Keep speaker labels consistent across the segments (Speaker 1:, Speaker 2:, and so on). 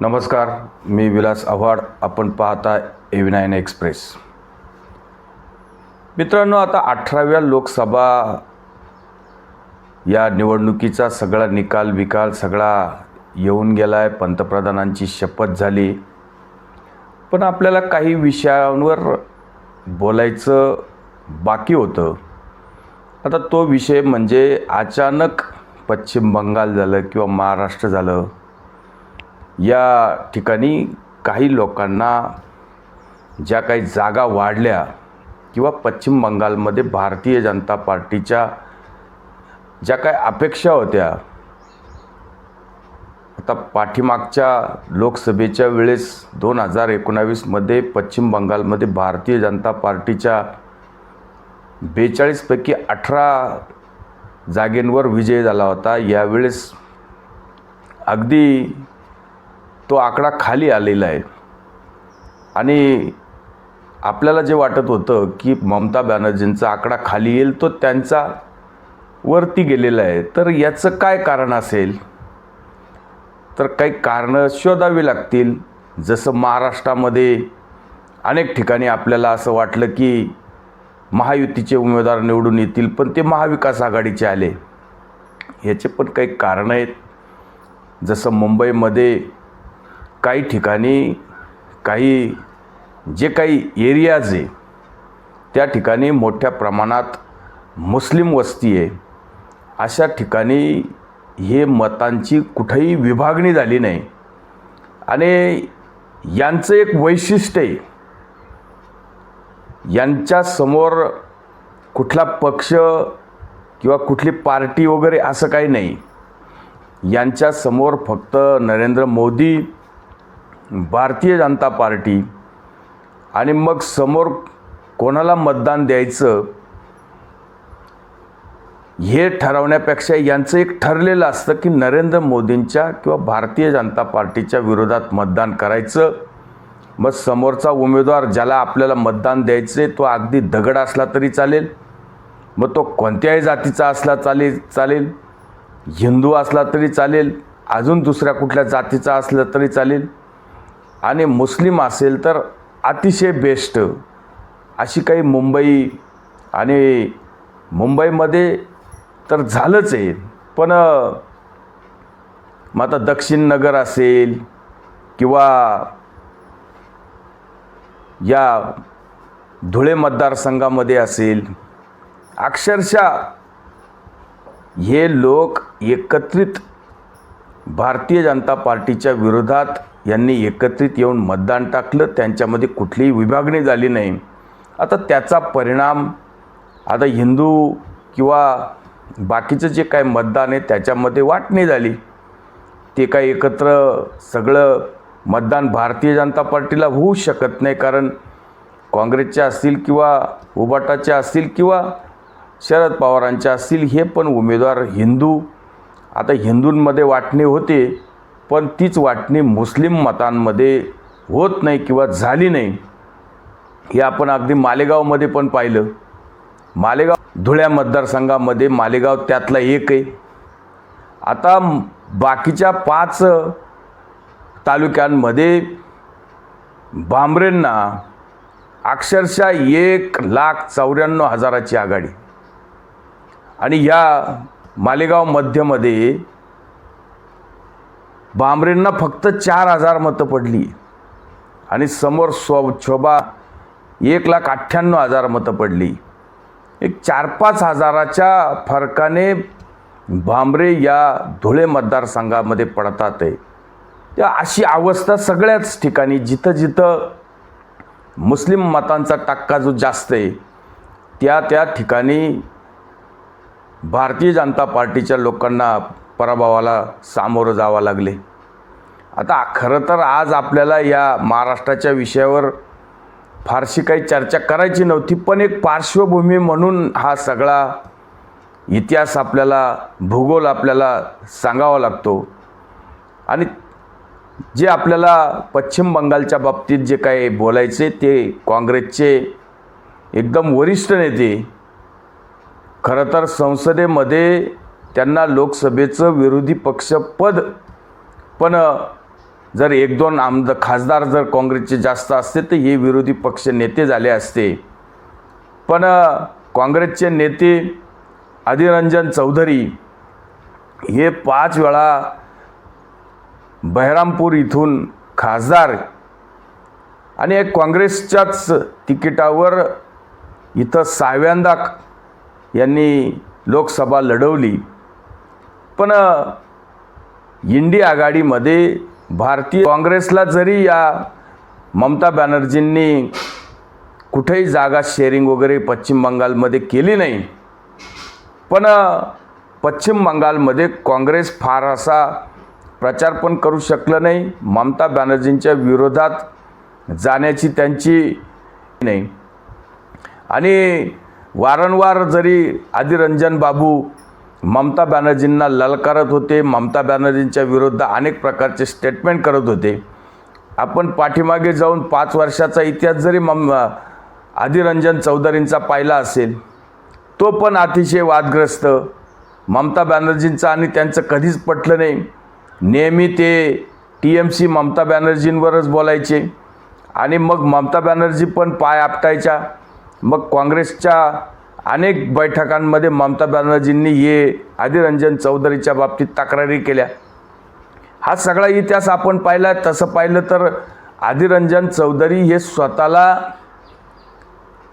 Speaker 1: नमस्कार मी विलास आव्हाड. आपण पाहता एव्ही नाईन एक्सप्रेस. मित्रांनो आता अठराव्या लोकसभा या निवडणुकीचा सगळा निकाल विकाल सगळा येऊन गेला आहे पंतप्रधानांची शपथ झाली. पण आपल्याला काही विषयांवर बोलायचं बाकी होतं. आता तो विषय म्हणजे अचानक पश्चिम बंगाल झालं किंवा महाराष्ट्र झालं. या ठिकाणी काही लोकांना ज्या काही जागा वाढल्या किंवा पश्चिम बंगालमध्ये भारतीय जनता पार्टीच्या ज्या काही अपेक्षा होत्या आता पाठीमागच्या लोकसभेच्या वेळेस दोन हजार एकोणावीसमध्ये पश्चिम बंगालमध्ये भारतीय जनता पार्टीच्या बेचाळीसपैकी अठरा जागेंवर विजय झाला होता. यावेळेस अगदी तो आकडा खाली आलेला आहे. आणि आपल्याला जे वाटत होतं की ममता बॅनर्जींचा आकडा खाली येईल तो त्यांचा वरती गेलेला आहे. तर याचं काय कारण असेल? तर काही कारणं शोधावी लागतील. जसं महाराष्ट्रामध्ये अनेक ठिकाणी आपल्याला असं वाटलं की महायुतीचे उमेदवार निवडून येतील पण ते महाविकास आघाडीचे आले. याचे पण काही कारणं आहेत. जसं मुंबईमध्ये काही ठिकाणी काही जे काही एरियाज आहे त्या ठिकाणी मोठ्या प्रमाणात मुस्लिम वस्ती आहे. अशा ठिकाणी हे मतांची कुठेही विभागणी झाली नाही. आणि यांचं एक वैशिष्ट्य आहे यांच्यासमोर कुठला पक्ष किंवा कुठली पार्टी वगैरे असं काही नाही. यांच्यासमोर फक्त नरेंद्र मोदी भारतीय जनता पार्टी आणि मग समोर कोणाला मतदान द्यायचं हे ठरवण्यापेक्षा यांचं एक ठरलेलं असतं की नरेंद्र मोदींच्या किंवा भारतीय जनता पार्टीच्या विरोधात मतदान करायचं. मग समोरचा उमेदवार ज्याला आपल्याला मतदान द्यायचे तो अगदी दगड असला तरी चालेल. मग तो कोणत्याही जातीचा असला चालेल चालेल. हिंदू असला तरी चालेल. अजून दुसऱ्या कुठल्या जातीचा असला तरी चालेल. आणि मुस्लिम असेल तर अतिशय बेस्ट. अशी काही मुंबई आणि मुंबईमध्ये तर झालंच आहे. पण मग आता दक्षिण नगर असेल किंवा या धुळे मतदारसंघामध्ये असेल अक्षरशः हे लोक एकत्रित भारतीय जनता पार्टीच्या विरोधात यांनी एकत्रित येऊन मतदान टाकलं. त्यांच्यामध्ये कुठलीही विभागणी झाली नाही. आता त्याचा परिणाम आता हिंदू किंवा बाकीचं जे काय मतदान आहे त्याच्यामध्ये वाटणी झाली. ते काय एकत्र सगळं मतदान भारतीय जनता पार्टीला होऊ शकत नाही कारण काँग्रेसच्या असतील किंवा उबाटाच्या असतील किंवा शरद पवारांच्या असतील हे पण उमेदवार हिंदू. आता हिंदूंमध्ये वाटणी होते. पण तीच वाटणी मुस्लिम मतांमध्ये होत नाही किंवा झाली नाही हे आपण अगदी मालेगावमध्ये पण पाहिलं. मालेगाव धुळ्या मतदारसंघामध्ये मालेगाव त्यातला एक आहे. आता बाकीच्या पाच तालुक्यांमध्ये भांबरेंना अक्षरशः एक लाख चौऱ्याण्णव हजाराची आघाडी. आणि या मालेगाव मध्यमध्ये भांबरेंना फक्त चार हजार मतं पडली. आणि समोर स्व शोभा एक लाख अठ्ठ्याण्णव हजार मतं पडली. एक चार पाच हजाराच्या फरकाने भांबरे या धुळे मतदारसंघामध्ये पडतात आहे. त्या अशी अवस्था सगळ्याच ठिकाणी जिथं जिथं मुस्लिम मतांचा टक्का जो जास्त आहे त्या त्या ठिकाणी भारतीय जनता पार्टीच्या लोकांना पराभवाला सामोरं जावं लागले. आता खरं तर आज आपल्याला या महाराष्ट्राच्या विषयावर फारशी काही चर्चा करायची नव्हती पण एक पार्श्वभूमी म्हणून हा सगळा इतिहास आपल्याला भूगोल आपल्याला सांगावा लागतो. आणि जे आपल्याला पश्चिम बंगालच्या बाबतीत जे काही बोलायचे ते काँग्रेसचे एकदम वरिष्ठ नेते खरं तर संसदेमध्ये त्यांना लोकसभेचं विरोधी पक्षपद पण जर एक दोन आमद खासदार जर काँग्रेसचे जास्त असते तर हे विरोधी पक्ष नेते झाले असते. पण काँग्रेसचे नेते अधिरंजन चौधरी हे पाच वेळा बहरामपूर इथून खासदार आणि एक काँग्रेसच्याच तिकिटावर इथं सहाव्यांदा यांनी लोकसभा लढवली. पण इंडी आघाडीमध्ये भारतीय काँग्रेसला जरी या ममता बॅनर्जींनी कुठेही जागा शेअरिंग वगैरे पश्चिम बंगालमध्ये केली नाही पण पश्चिम बंगालमध्ये काँग्रेस फार असा प्रचार पण करू शकलं नाही ममता बॅनर्जींच्या विरोधात जाण्याची त्यांची नाही. आणि वारंवार जरी आदिरंजन बाबू ममता बॅनर्जींना ललकारत होते. ममता बॅनर्जींच्या विरुद्ध अनेक प्रकारचे स्टेटमेंट करत होते. आपण पाठीमागे जाऊन पाच वर्षाचा इतिहास जरी मम आदिरंजन चौधरींचा पाहिला असेल तो पण अतिशय वादग्रस्त. ममता बॅनर्जींचा आणि त्यांचं कधीच पटलं नाही. नेहमी ते टी एम सी ममता बॅनर्जींवरच बोलायचे. आणि मग ममता बॅनर्जी पण पाय आपटायच्या. मग काँग्रेसच्या अनेक बैठकांमध्ये ममता बॅनर्जींनी हे आदिरंजन चौधरीच्या बाबतीत तक्रारी केल्या. हा सगळा इतिहास आपण पाहिला तसं पाहिलं तर आदिरंजन चौधरी हे स्वतःला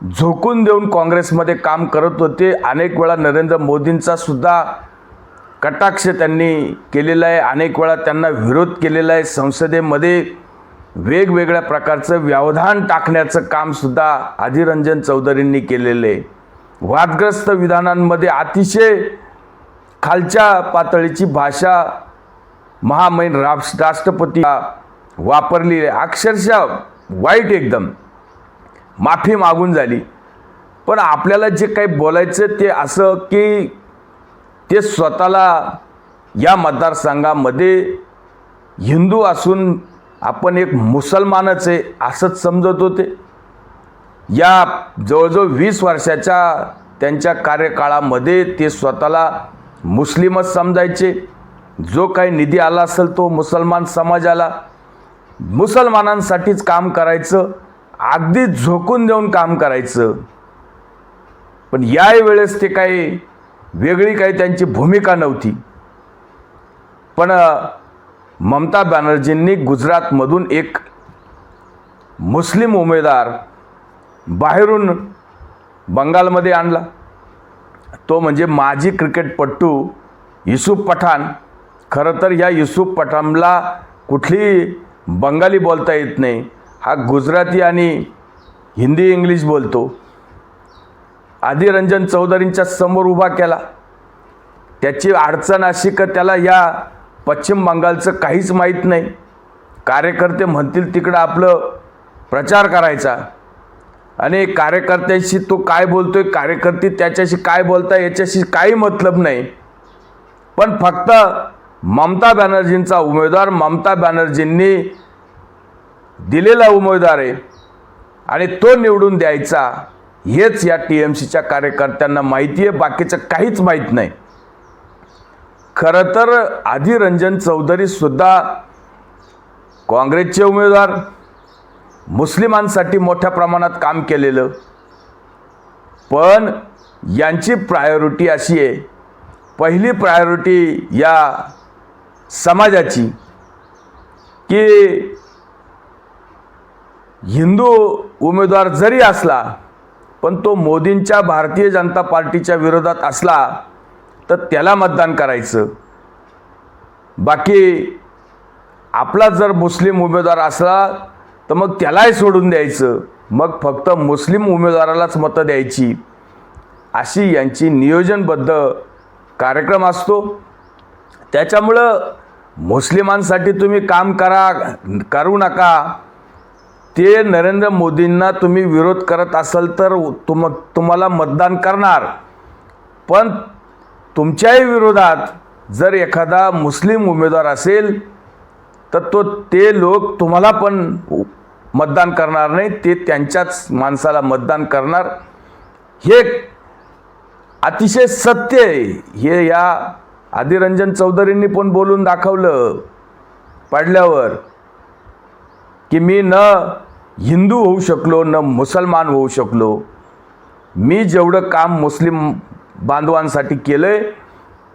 Speaker 1: झोकून देऊन काँग्रेसमध्ये काम करत होते. अनेक वेळा नरेंद्र मोदींचा सुद्धा कटाक्ष त्यांनी केलेला आहे. अनेक वेळा त्यांना विरोध केलेला आहे. संसदेमध्ये वेगवेगळ्या प्रकारचं व्यवधान टाकण्याचं कामसुद्धा आदिरंजन चौधरींनी केलेलं आहे. वादग्रस्त विधानांमध्ये अतिशय खालच्या पातळीची भाषा महामहिन राष्ट्र राष्ट्रपती वापरली. आहे अक्षरशः वाईट एकदम. माफी मागून झाली. पण आपल्याला जे काही बोलायचं ते असं की ते स्वतःला या मतदारसंघामध्ये हिंदू असून आपण एक मुसलमानच आहे असंच समजत होते. या जवळजवळ वीस वर्षाच्या त्यांच्या कार्यकाळामध्ये ते स्वतःला मुस्लिमच समजायचे. जो काही निधी आला असेल तो मुसलमान समाजाला मुसलमानांसाठीच काम करायचं अगदी झोकून देऊन काम करायचं. पण यावेळेस वेळेस ते काही वेगळी काही त्यांची भूमिका नव्हती. पण ममता बॅनर्जींनी गुजरातमधून एक मुस्लिम उमेदवार बाहेरून बंगालमध्ये आणला. तो म्हणजे माजी क्रिकेटपटू युसुफ पठाण. खरं तर या युसुफ पठाणला कुठली बंगाली बोलता येत नाही. हा गुजराती आणि हिंदी इंग्लिश बोलतो. आदिरंजन चौधरींच्या समोर उभा केला. त्याची अडचण अशी का त्याला या पश्चिम बंगालचं काहीच माहीत नाही. कार्यकर्ते म्हणतील तिकडं आपलं प्रचार करायचा. आणि कार्यकर्त्यांशी तो काय बोलतोय कार्यकर्ते त्याच्याशी काय बोलताय याच्याशी काही मतलब नाही. पण फक्त ममता बॅनर्जींचा उमेदवार ममता बॅनर्जींनी दिलेला उमेदवार आहे आणि तो निवडून द्यायचा हेच या टी एम सीच्या कार्यकर्त्यांना माहिती आहे बाकीचं काहीच माहीत नाही. खरं तर आदिरंजन चौधरीसुद्धा काँग्रेसचे उमेदवार मुस्लिमांसाठी मोठ्या प्रमाणात काम केलेलं. पण यांची प्रायोरिटी अशी आहे पहिली प्रायोरिटी या समाजाची की हिंदू उमेदवार जरी असला पण तो मोदींच्या भारतीय जनता पार्टीच्या विरोधात असला तर त्याला मतदान करायचं. बाकी आपला जर मुस्लिम उमेदवार असला तर मग त्यालाही सोडून द्यायचं. मग फक्त मुस्लिम उमेदवारालाच मतं द्यायची. अशी यांची नियोजनबद्ध कार्यक्रम असतो. त्याच्यामुळं मुस्लिमांसाठी तुम्ही काम करा करू नका. ते नरेंद्र मोदींना तुम्ही विरोध करत असाल तर तुम तुम्हाला मतदान करणार. पण तुमच्याही विरोधात जर एखादा मुस्लिम उमेदवार असेल तर तो ते लोक तुम्हाला पण मतदान करणार नाही ते त्यांच्याच माणसाला मतदान करणार. हे अतिशय सत्य आहे. हे या आदिरंजन चौधरींनी पण बोलून दाखवलं पडल्यावर की मी न हिंदू होऊ शकलो न मुसलमान होऊ शकलो. मी जेवढं काम मुस्लिम बांधवांसाठी केलं आहे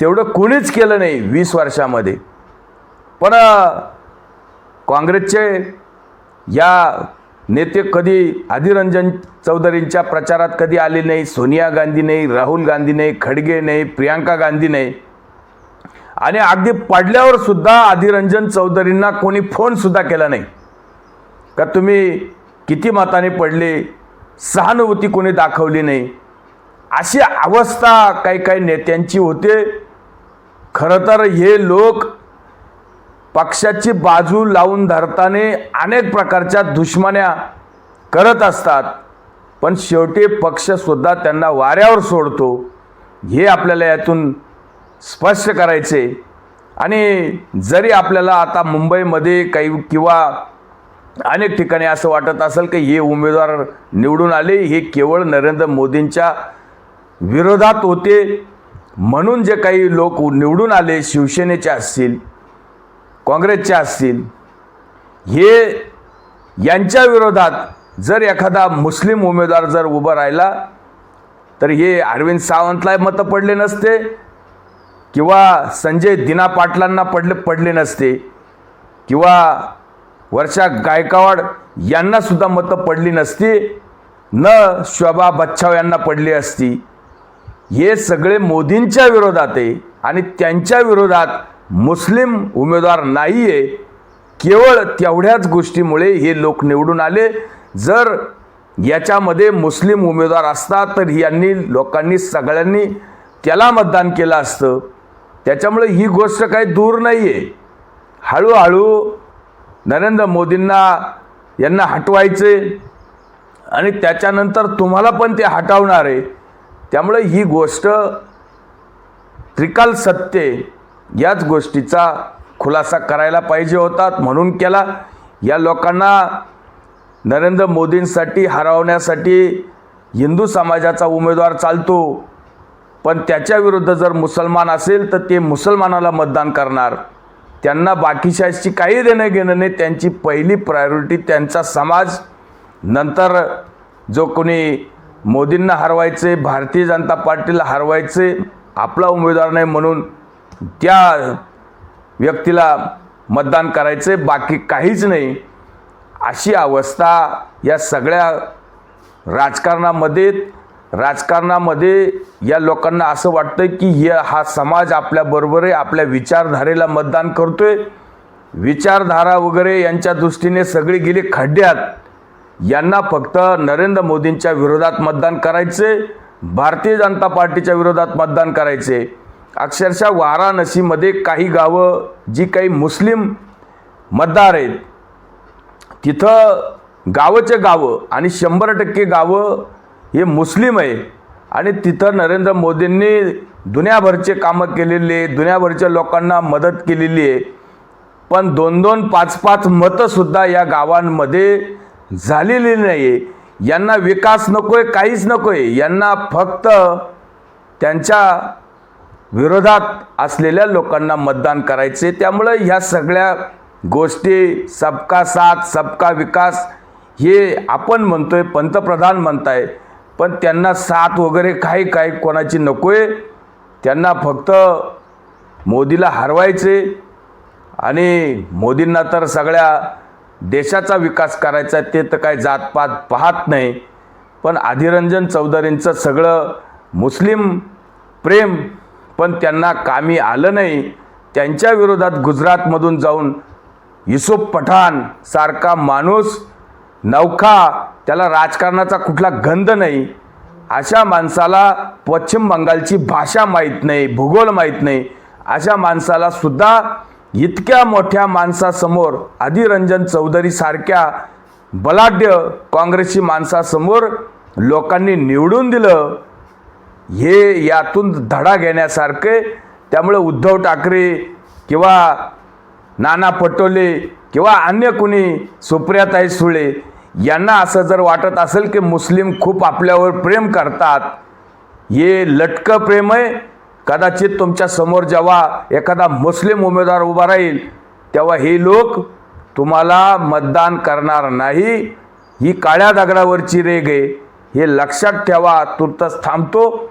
Speaker 1: तेवढं कोणीच केलं नाही वीस वर्षामध्ये. पण काँग्रेसचे या नेते कधी अधिरंजन चौधरींच्या प्रचारात कधी आले नाही सोनिया गांधी नाही राहुल गांधी नाही खडगे नाही प्रियांका गांधी नाही. आणि अगदी पडल्यावर सुद्धा अधिरंजन चौधरींना कोणी फोनसुद्धा केला नाही. का तुम्ही किती मताने पडले सहानुभूती कोणी दाखवली नाही? अशी अवस्था काही काही नेत्यांची होते. खरं तर हे लोक पक्षाची बाजू लावून धरताना अनेक प्रकारच्या दुश्मन्या करत असतात. पण शेवटी पक्षसुद्धा त्यांना वाऱ्यावर सोडतो. हे आपल्याला यातून स्पष्ट करायचे. आणि जरी आपल्याला आता मुंबईमध्ये काही किंवा अनेक ठिकाणी असं वाटत असेल की हे उमेदवार निवडून आले हे केवळ नरेंद्र मोदींच्या विरोधात होते. म्हणून जे काही लोक निवडून आले शिवसेनेचे असतील काँग्रेसचे असतील हे यांच्या विरोधात जर एखादा मुस्लिम उमेदवार जर उभा राहिला तर हे अरविंद सावंतला मतं पडले नसते किंवा संजय दिना पाटलांना पडले पडले नसते किंवा वर्षा गायकवाड यांनासुद्धा मतं पडली नसती न शोभा बच्छाव यांना पडली असती. हे सगळे मोदींच्या विरोधात आहे आणि त्यांच्या विरोधात मुस्लिम उमेदवार नाही आहे केवळ तेवढ्याच गोष्टीमुळे हे लोक निवडून आले. जर याच्यामध्ये मुस्लिम उमेदवार असतात तर यांनी लोकांनी सगळ्यांनी त्याला मतदान केलं असतं. त्याच्यामुळे ही गोष्ट काही दूर नाही आहे हळूहळू नरेंद्र मोदींना यांना हटवायचे आणि त्याच्यानंतर तुम्हाला पण ते हटवणार. आहे त्यामुळे ही गोष्ट त्रिकाल सत्य याच गोष्टीचा खुलासा करायला पाहिजे होतात. म्हणून केला. या लोकांना नरेंद्र मोदींसाठी हरवण्यासाठी हिंदू समाजाचा उमेदवार चालतो. पण त्याच्याविरुद्ध जर मुसलमान असेल तर ते मुसलमानाला मतदान करणार. त्यांना बाकीशाची काही देणं घेणं नाही. त्यांची पहिली प्रायोरिटी त्यांचा समाज. नंतर जो कोणी मोदींना हरवायचे भारतीय जनता पार्टीला हरवायचे आपला उमेदवार नाही म्हणून त्या व्यक्तीला मतदान करायचे बाकी काहीच नाही. अशी अवस्था या सगळ्या राजकारणामध्ये राजकारणामध्ये या लोकांना असं वाटतं की हे हा समाज आपल्याबरोबर आहे आपल्या विचारधारेला मतदान करतोय. विचारधारा वगैरे यांच्या दृष्टीने सगळी गेली खड्ड्यात. यांना फक्त नरेंद्र मोदींच्या विरोधात मतदान करायचे भारतीय जनता पार्टीच्या विरोधात मतदान करायचे अक्षरशः वाराणसीमध्ये काही गावं जी काही मुस्लिम मतदार आहेत तिथं गावचे गावं आणि शंभर टक्के गावं हे मुस्लिम आहे. आणि तिथं नरेंद्र मोदींनी दुनियाभरचे कामं केलेली आहे दुनियाभरच्या लोकांना मदत केलेली आहे. पण दोन दोन पाच पाच मतंसुद्धा या गावांमध्ये झालेली नाही आहे यांना विकास नको आहे काहीच नको आहे यांना फक्त त्यांच्या विरोधात असलेल्या लोकांना मतदान करायचे. त्यामुळं ह्या सगळ्या गोष्टी सबका साथ सबका विकास हे आपण म्हणतोय पंतप्रधान म्हणताय पण त्यांना साथ वगैरे काही काही कोणाची नको आहे त्यांना फक्त मोदीला हरवायचे आणि मोदींना तर सगळ्या देशाचा विकास करायचा आहे ते तर काय जातपात पाहत नाही. पण अधिरंजन चौधरींचं सगळं मुस्लिम प्रेम पण त्यांना कामी आलं नाही. त्यांच्या विरोधात गुजरातमधून जाऊन युसुफ पठाण सारखा माणूस नौखा त्याला राजकारणाचा कुठला गंध नाही. अशा माणसाला पश्चिम बंगालची भाषा माहीत नाही भूगोल माहीत नाही. अशा माणसाला सुद्धा इतक्या मोठ्या माणसासमोर अधिरंजन चौधरी सारख्या बलाढ्य काँग्रेसची माणसासमोर लोकांनी निवडून दिलं. हे यातून धडा घेण्यासारखे त्यामुळे उद्धव ठाकरे किंवा नाना पटोले किंवा अन्य कुणी सुप्रियाताई सुळे यांना असं जर वाटत असेल की मुस्लिम खूप आपल्यावर प्रेम करतात हे लटकं प्रेम आहे. कदाचित तुमच्यासमोर जेव्हा एखादा मुस्लिम उमेदवार उभा राहील तेव्हा हे लोक तुम्हाला मतदान करणार नाही. ही काळ्या दगडावरची रेग आहे. हे लक्षात ठेवा तुर्तच थांबतो.